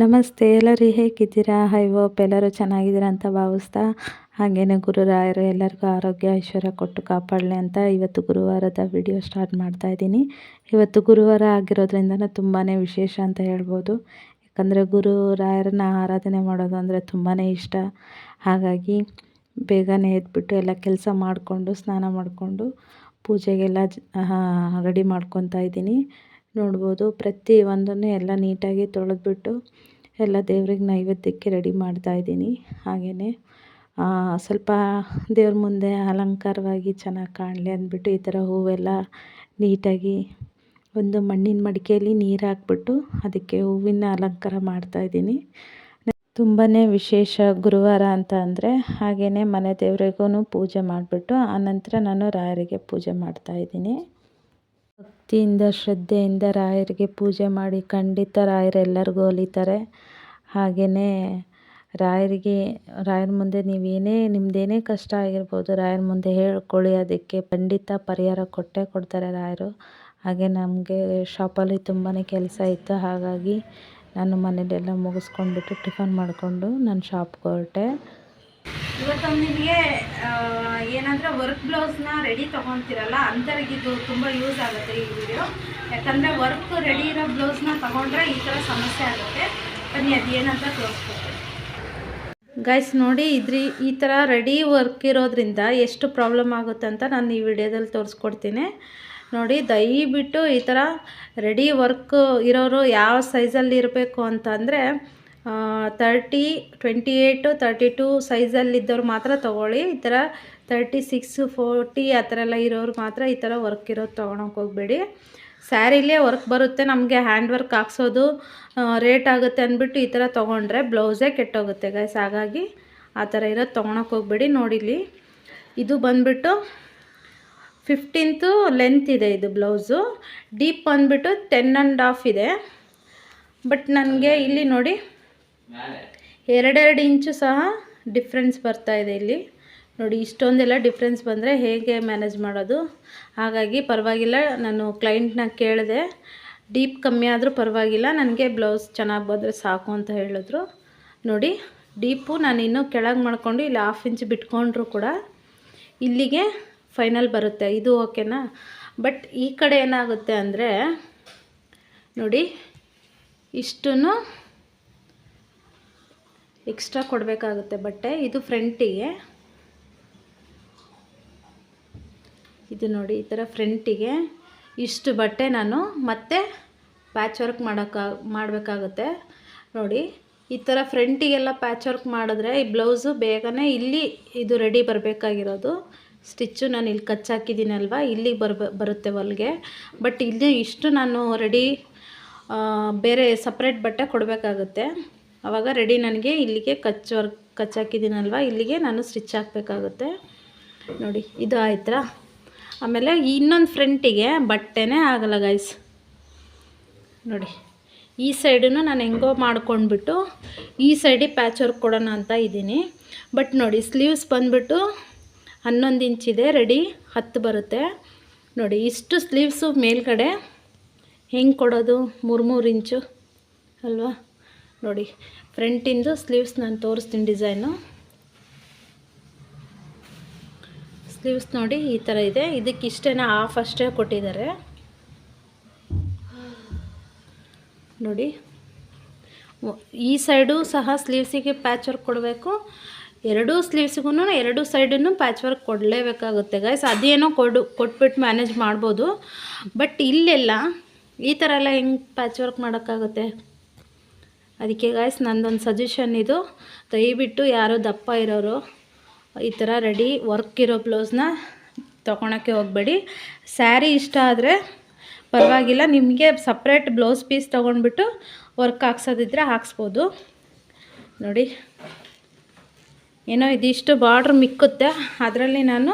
ನಮಸ್ತೆ, ಎಲ್ಲರೂ ಹೇಗಿದ್ದೀರಾ? ಐ ಓಪ್ ಎಲ್ಲರೂ ಚೆನ್ನಾಗಿದ್ದೀರಾ ಅಂತ ಭಾವಿಸ್ತಾ ಹಾಗೆಯೇ ಗುರುರಾಯರು ಎಲ್ಲರಿಗೂ ಆರೋಗ್ಯ, ಐಶ್ವರ್ಯ ಕೊಟ್ಟು ಕಾಪಾಡಲಿ ಅಂತ ಇವತ್ತು ಗುರುವಾರದ ವಿಡಿಯೋ ಸ್ಟಾರ್ಟ್ ಮಾಡ್ತಾ ಇದ್ದೀನಿ. ಇವತ್ತು ಗುರುವಾರ ಆಗಿರೋದ್ರಿಂದ ತುಂಬಾ ವಿಶೇಷ ಅಂತ ಹೇಳ್ಬೋದು. ಯಾಕಂದರೆ ಗುರುರಾಯರನ್ನ ಆರಾಧನೆ ಮಾಡೋದು ಅಂದರೆ ತುಂಬಾ ಇಷ್ಟ. ಹಾಗಾಗಿ ಬೇಗನೆ ಎದ್ಬಿಟ್ಟು ಎಲ್ಲ ಕೆಲಸ ಮಾಡಿಕೊಂಡು, ಸ್ನಾನ ಮಾಡಿಕೊಂಡು, ಪೂಜೆಗೆಲ್ಲ ರೆಡಿ ಮಾಡ್ಕೊತಾ ಇದ್ದೀನಿ. ನೋಡ್ಬೋದು. ಪ್ರತಿ ಒಂದನ್ನು ಎಲ್ಲ ನೀಟಾಗಿ ತೊಳೆದ್ಬಿಟ್ಟು ಎಲ್ಲ ದೇವ್ರಿಗೆ ನೈವೇದ್ಯಕ್ಕೆ ರೆಡಿ ಮಾಡ್ತಾಯಿದ್ದೀನಿ ಹಾಗೆಯೇ ಸ್ವಲ್ಪ ದೇವ್ರ ಮುಂದೆ ಅಲಂಕಾರವಾಗಿ ಚೆನ್ನಾಗಿ ಕಾಣಲಿ ಅಂದ್ಬಿಟ್ಟು ಈ ಥರ ಹೂವೆಲ್ಲ ನೀಟಾಗಿ ಒಂದು ಮಣ್ಣಿನ ಮಡಿಕೆಯಲ್ಲಿ ನೀರು ಹಾಕ್ಬಿಟ್ಟು ಅದಕ್ಕೆ ಹೂವಿನ ಅಲಂಕಾರ ಮಾಡ್ತಾಯಿದ್ದೀನಿ ತುಂಬಾ ವಿಶೇಷ ಗುರುವಾರ ಅಂತ ಅಂದರೆ ಹಾಗೆಯೇ ಮನೆ ದೇವ್ರಿಗೂ ಪೂಜೆ ಮಾಡಿಬಿಟ್ಟು ಆನಂತರ ನಾನು ರಾಯರಿಗೆ ಪೂಜೆ ಮಾಡ್ತಾಯಿದ್ದೀನಿ ಭಕ್ತಿಯಿಂದ, ಶ್ರದ್ಧೆಯಿಂದ ರಾಯರಿಗೆ ಪೂಜೆ ಮಾಡಿ ಖಂಡಿತ ರಾಯರು ಎಲ್ಲರಿಗೂ ಒಲಿತಾರೆ. ಹಾಗೆಯೇ ರಾಯರಿಗೆ, ರಾಯರ ಮುಂದೆ ನೀವೇನೇ ನಿಮ್ಮದೇನೇ ಕಷ್ಟ ಆಗಿರ್ಬೋದು ರಾಯರ ಮುಂದೆ ಹೇಳ್ಕೊಳ್ಳಿ, ಅದಕ್ಕೆ ಖಂಡಿತ ಪರಿಹಾರ ಕೊಟ್ಟೇ ಕೊಡ್ತಾರೆ ರಾಯರು. ಹಾಗೆ ನಮಗೆ ಶಾಪಲ್ಲಿ ತುಂಬಾ ಕೆಲಸ ಇತ್ತು. ಹಾಗಾಗಿ ನಾನು ಮನೇಲೆಲ್ಲ ಮುಗಿಸ್ಕೊಂಡ್ಬಿಟ್ಟು ಟಿಫನ್ ಮಾಡಿಕೊಂಡು ನಾನು ಶಾಪ್ಗೆ ಹೊರಟೆ. ಇವತ್ತೊಂದು ನಿಮಗೆ ಏನಂದರೆ ವರ್ಕ್ ಬ್ಲೌಸ್ನ ರೆಡಿ ತೊಗೊತೀರಲ್ಲ ಅಂಥವ್ರಿಗಿದು ತುಂಬ ಯೂಸ್ ಆಗುತ್ತೆ ಈ ವಿಡಿಯೋ ಯಾಕಂದರೆ ವರ್ಕ್ ರೆಡಿ ಇರೋ ಬ್ಲೌಸ್ನ ತೊಗೊಂಡ್ರೆ ಈ ಥರ ಸಮಸ್ಯೆ ಆಗುತ್ತೆ. ಬನ್ನಿ, ಅದು ಏನಂತ ತೋರಿಸ್ಕೊಡ್ತೀನಿ. ಗೈಸ್ ನೋಡಿ, ಇದ್ರಿ, ಈ ಥರ ರೆಡಿ ವರ್ಕ್ ಇರೋದ್ರಿಂದ ಎಷ್ಟು ಪ್ರಾಬ್ಲಮ್ ಆಗುತ್ತೆ ಅಂತ ನಾನು ಈ ವಿಡಿಯೋದಲ್ಲಿ ತೋರಿಸ್ಕೊಡ್ತೀನಿ. ನೋಡಿ, ದಯವಿಟ್ಟು ಈ ಥರ ರೆಡಿ ವರ್ಕ್ ಇರೋರು ಯಾವ ಸೈಜಲ್ಲಿ ಇರಬೇಕು ಅಂತಂದರೆ thirty twenty eight thirty two ಸೈಜಲ್ಲಿದ್ದವ್ರು ಮಾತ್ರ ತೊಗೊಳ್ಳಿ. ಈ ಥರ ತರ್ಟಿ ಸಿಕ್ಸ್ ಫೋರ್ಟಿ ಆ ಥರ ಎಲ್ಲ ಇರೋರು ಮಾತ್ರ ಈ ಥರ ವರ್ಕ್ ಇರೋದು ತೊಗೊಳಕ್ಕೆ ಹೋಗಬೇಡಿ. ಸ್ಯಾರಿಲೇ ವರ್ಕ್ ಬರುತ್ತೆ. ನಮಗೆ ಹ್ಯಾಂಡ್ ವರ್ಕ್ ಹಾಕ್ಸೋದು ರೇಟ್ ಆಗುತ್ತೆ ಅಂದ್ಬಿಟ್ಟು ಈ ಥರ ತೊಗೊಂಡ್ರೆ ಬ್ಲೌಸೇ ಕೆಟ್ಟೋಗುತ್ತೆ ಗೈಸ್ ಹಾಗಾಗಿ ಆ ಥರ ಇರೋದು ತೊಗೊಳಕ್ಕೆ ಹೋಗ್ಬೇಡಿ. ನೋಡಿಲಿ ಇದು ಬಂದುಬಿಟ್ಟು ಫಿಫ್ಟೀನ್ತು ಲೆಂತ್ ಇದೆ ಇದು ಬ್ಲೌಸು ಡೀಪ್ ಬಂದುಬಿಟ್ಟು ಟೆನ್ ಆ್ಯಂಡ್ ಹಾಫ್ ಇದೆ. ಬಟ್ ನನಗೆ ಇಲ್ಲಿ ನೋಡಿ ಎರಡೆರಡು ಇಂಚು ಸಹ ಡಿಫ್ರೆನ್ಸ್ ಬರ್ತಾ ಇದೆ ಇಲ್ಲಿ. ನೋಡಿ, ಇಷ್ಟೊಂದೆಲ್ಲ ಡಿಫ್ರೆನ್ಸ್ ಬಂದರೆ ಹೇಗೆ ಮ್ಯಾನೇಜ್ ಮಾಡೋದು? ಹಾಗಾಗಿ ಪರವಾಗಿಲ್ಲ, ನಾನು ಕ್ಲೈಂಟ್ನ ಕೇಳಿದೆ. ಡೀಪ್ ಕಮ್ಮಿ ಆದರೂ ಪರವಾಗಿಲ್ಲ, ನನಗೆ ಬ್ಲೌಸ್ ಚೆನ್ನಾಗಿ ಬಂದರೆ ಸಾಕು ಅಂತ ಹೇಳಿದ್ರು. ನೋಡಿ ಡೀಪು ನಾನು ಇನ್ನೂ ಕೆಳಗೆ ಮಾಡಿಕೊಂಡು ಇಲ್ಲಿ ಹಾಫ್ ಇಂಚ್ ಬಿಟ್ಕೊಂಡ್ರು ಕೂಡ ಇಲ್ಲಿಗೆ ಫೈನಲ್ ಬರುತ್ತೆ. ಇದು ಓಕೆನಾ ಬಟ್ ಈ ಕಡೆ ಏನಾಗುತ್ತೆ ಅಂದರೆ, ನೋಡಿ ಇಷ್ಟನ್ನು ಎಕ್ಸ್ಟ್ರಾ ಕೊಡಬೇಕಾಗುತ್ತೆ ಬಟ್ಟೆ. ಇದು ಫ್ರಂಟಿಗೆ ಇದು ನೋಡಿ, ಈ ಥರ ಫ್ರಂಟಿಗೆ ಇಷ್ಟು ಬಟ್ಟೆ ನಾನು ಮತ್ತೆ ಪ್ಯಾಚ್ ವರ್ಕ್ ಮಾಡೋಕ್ಕ ಮಾಡಬೇಕಾಗುತ್ತೆ. ನೋಡಿ, ಈ ಥರ ಫ್ರಂಟಿಗೆಲ್ಲ ಪ್ಯಾಚ್ ವರ್ಕ್ ಮಾಡಿದ್ರೆ ಈ ಬ್ಲೌಸು ಬೇಗನೆ ಇಲ್ಲಿ ಇದು ರೆಡಿ ಬರಬೇಕಾಗಿರೋದು. ಸ್ಟಿಚ್ಚು ನಾನು ಇಲ್ಲಿ ಕಚ್ಚಾಕಿದ್ದೀನಲ್ವ ಇಲ್ಲಿಗೆ ಬರ್ಬ, ಬರುತ್ತೆ ಹೊಲ್ಗೆ. ಬಟ್ ಇಲ್ಲಿ ಇಷ್ಟು ನಾನು ರೆಡಿ ಬೇರೆ ಸಪ್ರೇಟ್ ಬಟ್ಟೆ ಕೊಡಬೇಕಾಗುತ್ತೆ. ಆವಾಗ ರೆಡಿ ನನಗೆ ಇಲ್ಲಿಗೆ ಕಚ್ ವರ್ಕ್ ಕಚ್ಚಾಕಿದ್ದೀನಲ್ವ ಇಲ್ಲಿಗೆ ನಾನು ಸ್ಟಿಚ್ ಹಾಕಬೇಕಾಗುತ್ತೆ. ನೋಡಿ, ಇದು ಆಯ್ತಾ? ಆಮೇಲೆ ಇನ್ನೊಂದು ಫ್ರಂಟಿಗೆ ಬಟ್ಟೆನೇ ಆಗಲ್ಲ ಗೈಸ್ ನೋಡಿ, ಈ ಸೈಡನ್ನು ನಾನು ಹೆಂಗೋ ಮಾಡ್ಕೊಂಡ್ಬಿಟ್ಟು ಈ ಸೈಡಿಗೆ ಪ್ಯಾಚ್ ವರ್ಕ್ ಕೊಡೋಣ ಅಂತ ಇದ್ದೀನಿ. ಬಟ್ ನೋಡಿ ಸ್ಲೀವ್ಸ್ ಬಂದುಬಿಟ್ಟು ಹನ್ನೊಂದು ಇಂಚಿದೆ ರೆಡಿ ಹತ್ತು ಬರುತ್ತೆ. ನೋಡಿ, ಇಷ್ಟು ಸ್ಲೀವ್ಸು ಮೇಲ್ಗಡೆ ಹೆಂಗೆ ಕೊಡೋದು? ಮೂರು ಮೂರು ಇಂಚು ಅಲ್ವಾ? ನೋಡಿ ಫ್ರಂಟಿಂದು ಸ್ಲೀವ್ಸ್ ನಾನು ತೋರಿಸ್ತೀನಿ ಡಿಸೈನು ಸ್ಲೀವ್ಸ್ ನೋಡಿ ಈ ಥರ ಇದೆ. ಇದಕ್ಕೆ ಇಷ್ಟೇನ ಆಫ್ ಅಷ್ಟೇ ಕೊಟ್ಟಿದ್ದಾರೆ. ನೋಡಿ, ಈ ಸೈಡು ಸಹ ಸ್ಲೀವ್ಸಿಗೆ ಪ್ಯಾಚ್ ವರ್ಕ್ ಕೊಡಬೇಕು. ಎರಡೂ ಸ್ಲೀವ್ಸ್ಗೂ ಎರಡೂ ಸೈಡನ್ನು ಪ್ಯಾಚ್ ವರ್ಕ್ ಕೊಡಲೇಬೇಕಾಗುತ್ತೆ ಗೈಸ್ ಅದೇನೋ ಕೊಡು ಕೊಟ್ಬಿಟ್ಟು ಮ್ಯಾನೇಜ್ ಮಾಡ್ಬೋದು. ಬಟ್ ಇಲ್ಲೆಲ್ಲ ಈ ಥರ ಎಲ್ಲ ಹೆಂಗೆ ಪ್ಯಾಚ್ ವರ್ಕ್ ಮಾಡೋಕ್ಕಾಗುತ್ತೆ? ಅದಕ್ಕೆ ಗಾಯ್ಸ್ ನಂದೊಂದು ಸಜೆಷನ್ ಇದು. ದಯವಿಟ್ಟು ಯಾರೋ ದಪ್ಪ ಇರೋರು ಈ ಥರ ರೆಡಿ ವರ್ಕ್ ಇರೋ ಬ್ಲೌಸ್ನ ತೊಗೊಳಕ್ಕೆ ಹೋಗಬೇಡಿ. ಸ್ಯಾರಿ ಇಷ್ಟ ಆದರೆ ಪರವಾಗಿಲ್ಲ, ನಿಮಗೆ ಸಪ್ರೇಟ್ ಬ್ಲೌಸ್ ಪೀಸ್ ತೊಗೊಂಡ್ಬಿಟ್ಟು ವರ್ಕ್ ಹಾಕ್ಸೋದಿದ್ರೆ ಹಾಕ್ಸ್ಬೋದು. ನೋಡಿ, ಏನೋ ಇದಿಷ್ಟು ಬಾರ್ಡ್ರ್ ಮಿಕ್ಕುತ್ತೆ. ಅದರಲ್ಲಿ ನಾನು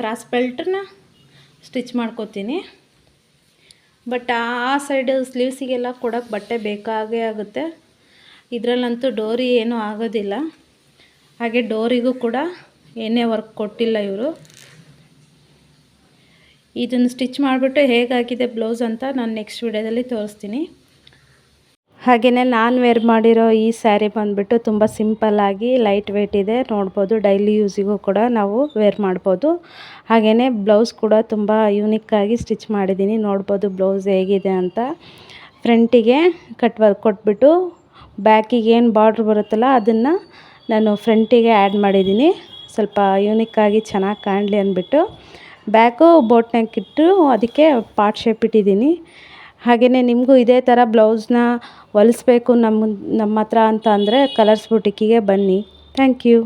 ಕ್ರಾಸ್ ಬೆಲ್ಟನ್ನ ಸ್ಟಿಚ್ ಮಾಡ್ಕೋತೀನಿ. ಬಟ್ ಆ ಸೈಡ್ ಸ್ಲೀವ್ಸಿಗೆಲ್ಲ ಕೊಡೋಕ್ಕೆ ಬಟ್ಟೆ ಬೇಕಾಗೇ ಆಗುತ್ತೆ. ಇದರಲ್ಲಂತೂ ಡೋರಿ ಏನೂ ಆಗೋದಿಲ್ಲ. ಹಾಗೆ ಡೋರಿಗೂ ಕೂಡ ಏನೇ ವರ್ಕ್ ಕೊಟ್ಟಿಲ್ಲ ಇವರು. ಇದನ್ನು ಸ್ಟಿಚ್ ಮಾಡಿಬಿಟ್ಟು ಹೇಗಾಗಿದೆ ಬ್ಲೌಸ್ ಅಂತ ನಾನು ನೆಕ್ಸ್ಟ್ ವಿಡಿಯೋದಲ್ಲಿ ತೋರಿಸ್ತೀನಿ. ಹಾಗೆಯೇ ನಾನು ವೇರ್ ಮಾಡಿರೋ ಈ ಸ್ಯಾರಿ ಬಂದುಬಿಟ್ಟು ತುಂಬ ಸಿಂಪಲ್ಲಾಗಿ ಲೈಟ್ ವೆಯ್ಟ್ ಇದೆ. ನೋಡ್ಬೋದು ಡೈಲಿ ಯೂಸಿಗೂ ಕೂಡ ನಾವು ವೇರ್ ಮಾಡ್ಬೋದು. ಹಾಗೆಯೇ ಬ್ಲೌಸ್ ಕೂಡ ತುಂಬ ಯೂನಿಕ್ಕಾಗಿ ಸ್ಟಿಚ್ ಮಾಡಿದ್ದೀನಿ. ನೋಡ್ಬೋದು ಬ್ಲೌಸ್ ಹೇಗಿದೆ ಅಂತ. ಫ್ರಂಟಿಗೆ ಕಟ್ ವರ್ಕ್ ಕೊಟ್ಬಿಟ್ಟು ಬ್ಯಾಕಿಗೆ ಏನು ಬಾರ್ಡ್ರ್ ಬರುತ್ತಲ್ಲ ಅದನ್ನು ನಾನು ಫ್ರಂಟಿಗೆ ಆ್ಯಡ್ ಮಾಡಿದ್ದೀನಿ. ಸ್ವಲ್ಪ ಯೂನಿಕ್ಕಾಗಿ ಚೆನ್ನಾಗಿ ಕಾಣಲಿ ಅಂದ್ಬಿಟ್ಟು. ಬ್ಯಾಕು ಬೋಟ್ ನೆಕ್ ಇಟ್ಟು ಅದಕ್ಕೆ ಪಾರ್ಟ್ ಶೇಪ್ ಇಟ್ಟಿದ್ದೀನಿ. ಹಾಗೆಯೇ ನಿಮಗೂ ಇದೇ ಥರ ಬ್ಲೌಸ್ನ ಹೊಲಿಸ್ಬೇಕು ನಮ್ಮ ನಮ್ಮ ಹತ್ರ ಅಂತ ಅಂದರೆ ಕಲರ್ಸ್ ಬುಟಿಕ್ಕಿಗೆ ಬನ್ನಿ. Thank you.